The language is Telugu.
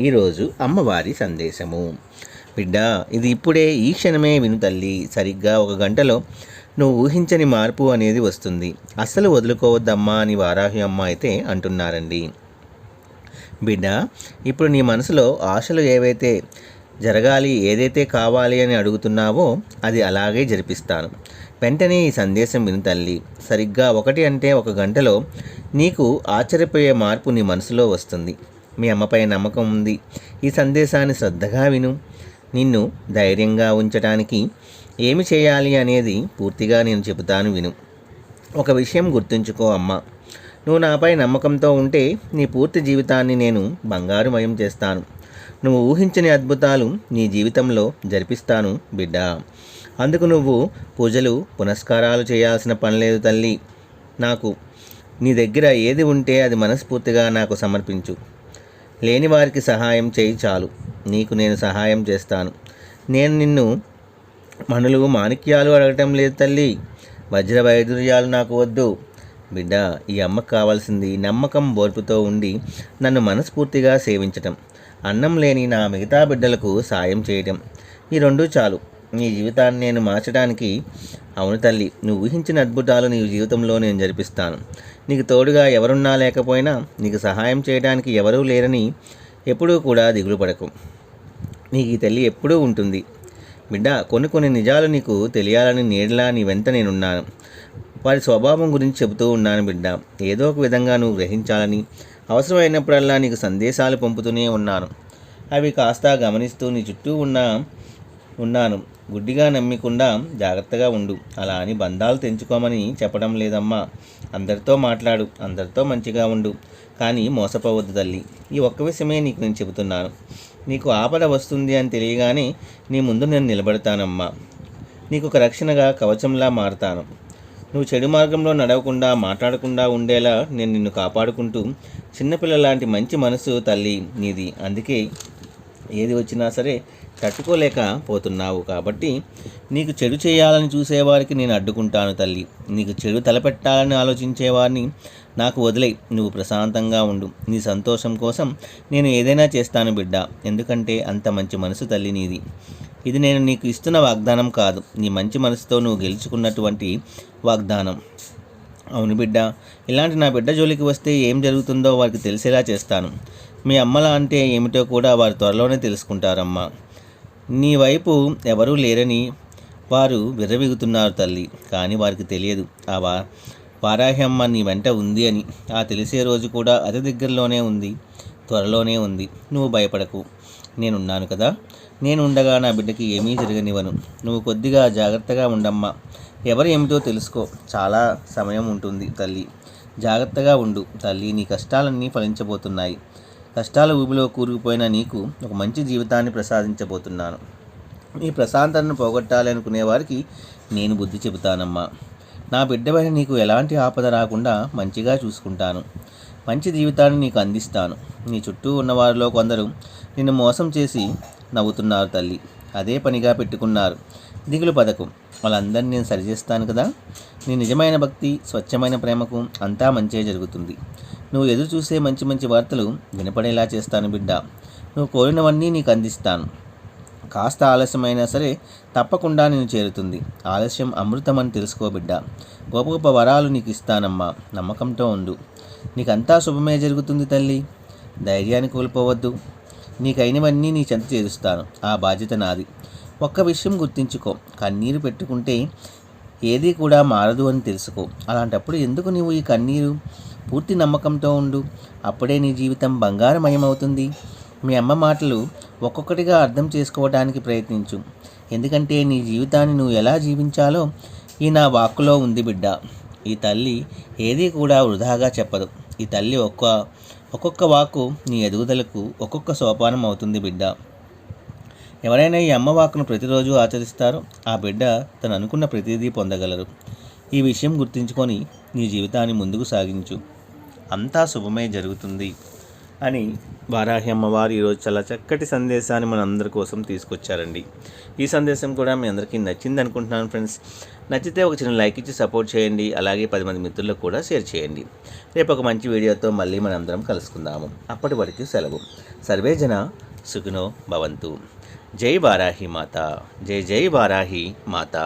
ఈరోజు అమ్మవారి సందేశము. బిడ్డ ఇది ఇప్పుడే ఈ క్షణమే విను తల్లి. సరిగ్గా ఒక గంటలో నువ్వు ఊహించని మార్పు అనేది వస్తుంది. అస్సలు వదులుకోవద్దమ్మా అని వారాహి అమ్మ అయితే అంటున్నారండి. బిడ్డ ఇప్పుడు నీ మనసులో ఆశలు ఏవైతే జరగాలి ఏదైతే కావాలి అని అడుగుతున్నావో అది అలాగే జరిపిస్తాను. వెంటనే ఈ సందేశం విను తల్లి. సరిగ్గా ఒకటి అంటే ఒక గంటలో నీకు ఆశ్చర్యపోయే మార్పు నీ మనసులో వస్తుంది. మీ అమ్మపై నమ్మకం ఉంది. ఈ సందేశాన్ని శ్రద్ధగా విను. నిన్ను ధైర్యంగా ఉంచడానికి ఏమి చేయాలి అనేది పూర్తిగా నేను చెబుతాను విను. ఒక విషయం గుర్తుంచుకో అమ్మ. నువ్వు నాపై నమ్మకంతో ఉంటే నీ పూర్తి జీవితాన్ని నేను బంగారుమయం చేస్తాను. నువ్వు ఊహించని అద్భుతాలు నీ జీవితంలో జరిపిస్తాను బిడ్డ. అందుకు నువ్వు పూజలు పునస్కారాలు చేయాల్సిన పనిలేదు తల్లి. నాకు నీ దగ్గర ఏది ఉంటే అది మనస్ఫూర్తిగా నాకు సమర్పించు. లేని వారికి సహాయం చేయి చాలు. నీకు నేను సహాయం చేస్తాను. నేను నిన్ను మనులు మాణిక్యాలు అడగటం లేదు తల్లి. వజ్ర వైదుర్యాలు నాకు వద్దు. బిడ్డ ఈ అమ్మకు కావాల్సింది నమ్మకం బోర్పుతో ఉండి నన్ను మనస్ఫూర్తిగా సేవించటం. అన్నం లేని నా మిగతా బిడ్డలకు సాయం చేయటం. ఈ రెండు చాలు. నీ జీవితాన్ని నేను మార్చడానికి అవును తల్లి నువ్వు ఊహించిన అద్భుతాలు నీ జీవితంలో నేను జరిపిస్తాను. నీకు తోడుగా ఎవరున్నా లేకపోయినా నీకు సహాయం చేయడానికి ఎవరూ లేరని ఎప్పుడూ కూడా దిగులు పడకు. నీకు ఈ తల్లి ఎప్పుడూ ఉంటుంది. బిడ్డ కొన్ని కొన్ని నిజాలు నీకు తెలియాలని నీడలా నీ వెంట నేనున్నాను. వారి స్వభావం గురించి చెబుతూ ఉన్నాను బిడ్డ. ఏదో ఒక విధంగా నువ్వు గ్రహించాలని అవసరమైనప్పుడల్లా నీకు సందేశాలు పంపుతూనే ఉన్నాను. అవి కాస్త గమనిస్తూ నీ చుట్టూ ఉన్న ఉన్నాను. గుడ్డిగా నమ్మకుండా జాగ్రత్తగా ఉండు. అలా అని బంధాలు తెంచుకోమని చెప్పడం లేదమ్మా. అందరితో మాట్లాడు అందరితో మంచిగా ఉండు. కానీ మోసపోవద్దు తల్లి. ఈ ఒక్క విషయమే నీకు నేను చెబుతున్నాను. నీకు ఆపద వస్తుంది అని తెలియగానే నీ ముందు నేను నిలబడతానమ్మా. నీకు ఒక రక్షణగా కవచంలా మారతాను. నువ్వు చెడు మార్గంలో నడవకుండా మాట్లాడకుండా ఉండేలా నేను నిన్ను కాపాడుకుంటూ చిన్నపిల్ల లాంటి మంచి మనసు తల్లి నీది. అందుకే ఏది వచ్చినా సరే తట్టుకోలేకపోతున్నావు కాబట్టి నీకు చెడు చేయాలని చూసేవారికి నేను అడ్డుకుంటాను తల్లి. నీకు చెడు తలపెట్టాలని ఆలోచించేవారిని నాకు వదిలే నువ్వు ప్రశాంతంగా ఉండు. నీ సంతోషం కోసం నేను ఏదైనా చేస్తాను బిడ్డ. ఎందుకంటే అంత మంచి మనసు తల్లి నీది. ఇది నేను నీకు ఇస్తున్న వాగ్దానం కాదు. నీ మంచి మనసుతో నువ్వు గెలుచుకున్నటువంటి వాగ్దానం. అవును బిడ్డ. ఇలాంటి నా బిడ్డ జోలికి వస్తే ఏం జరుగుతుందో వారికి తెలిసేలా చేస్తాను. మీ అమ్మలా అంటే ఏమిటో కూడా వారు త్వరలోనే తెలుసుకుంటారమ్మా. నీ వైపు ఎవరూ లేరని వారు విర్రవిగుతున్నారు తల్లి. కానీ వారికి తెలియదు. ఆ వా వారాహ్యమ్మ నీ వెంట ఉంది అని. ఆ తెలిసే రోజు కూడా అతి దగ్గరలోనే ఉంది. త్వరలోనే ఉంది. నువ్వు భయపడకు. నేనున్నాను కదా. నేను ఉండగా నా బిడ్డకి ఏమీ జరగనివ్వను. నువ్వు కొద్దిగా జాగ్రత్తగా ఉండమ్మా. ఎవరు ఏమిటో తెలుసుకో. చాలా సమయం ఉంటుంది తల్లి. జాగ్రత్తగా ఉండు తల్లి. నీ కష్టాలన్నీ ఫలించబోతున్నాయి. కష్టాల ఊబిలో కూరుకుపోయిన నీకు ఒక మంచి జీవితాన్ని ప్రసాదించబోతున్నాను. నీ ప్రశాంతతను పోగొట్టాలనుకునే వారికి నేను బుద్ధి చెబుతానమ్మా. నా బిడ్డపైన నీకు ఎలాంటి ఆపద రాకుండా మంచిగా చూసుకుంటాను. మంచి జీవితాన్ని నీకు అందిస్తాను. నీ చుట్టూ ఉన్నవారిలో కొందరు నిన్ను మోసం చేసి నవ్వుతున్నారు తల్లి. అదే పనిగా పెట్టుకున్నారు. దిగులు పథకం వాళ్ళందరినీ నేను సరిచేస్తాను కదా. నీ నిజమైన భక్తి స్వచ్ఛమైన ప్రేమకు అంతా మంచే జరుగుతుంది. నువ్వు ఎదురు చూసే మంచి మంచి వార్తలు వినపడేలా చేస్తాను బిడ్డ. నువ్వు కోరినవన్నీ నీకు అందిస్తాను. కాస్త ఆలస్యమైనా సరే తప్పకుండా నేను చేరుతుంది. ఆలస్యం అమృతం అని తెలుసుకో బిడ్డ. గొప్ప గొప్ప వరాలు నీకు ఇస్తానమ్మా. నమ్మకంతో ఉండు. నీకంతా శుభమే జరుగుతుంది తల్లి. ధైర్యాన్ని కోల్పోవద్దు. నీకైనవన్నీ నీ చెంత చేరుస్తాను. ఆ బాధ్యత నాది. ఒక్క విషయం గుర్తించుకో కన్నీరు పెట్టుకుంటే ఏది కూడా మారదు అని తెలుసుకో. అలాంటప్పుడు ఎందుకు నీవు ఈ కన్నీరు? పూర్తి నమ్మకంతో ఉండు. అప్పుడే నీ జీవితం బంగారమయమవుతుంది. మీ అమ్మ మాటలు ఒక్కొక్కటిగా అర్థం చేసుకోవడానికి ప్రయత్నించు. ఎందుకంటే నీ జీవితాన్ని నువ్వు ఎలా జీవించాలో ఈ నా వాక్కులో ఉంది బిడ్డ. ఈ తల్లి ఏదీ కూడా వృధాగా చెప్పదు. ఈ తల్లి ఒక్క ఒక్కొక్క వాక్కు నీ ఎదుగుదలకు ఒక్కొక్క సోపానం అవుతుంది బిడ్డ. ఎవరైనా ఈ అమ్మవాకును ప్రతిరోజు ఆచరిస్తారో ఆ బిడ్డ తను అనుకున్న ప్రతిదీ పొందగలరు. ఈ విషయం గుర్తుంచుకొని నీ జీవితాన్ని ముందుకు సాగించు. అంతా శుభమే జరుగుతుంది అని వారాహి అమ్మవారు ఈరోజు చాలా చక్కటి సందేశాన్ని మన అందరి కోసం తీసుకొచ్చారండి. ఈ సందేశం కూడా మీ అందరికీ నచ్చింది అనుకుంటున్నాను ఫ్రెండ్స్. నచ్చితే ఒక చిన్న లైక్ ఇచ్చి సపోర్ట్ చేయండి. అలాగే పది మంది మిత్రులకు కూడా షేర్ చేయండి. రేపు ఒక మంచి వీడియోతో మళ్ళీ మనందరం కలుసుకుందాము. అప్పటి వరకు సెలవు. సర్వేజన సుఖినో భవంతు. జై వారాహి మాత జై జై వారాహి మాత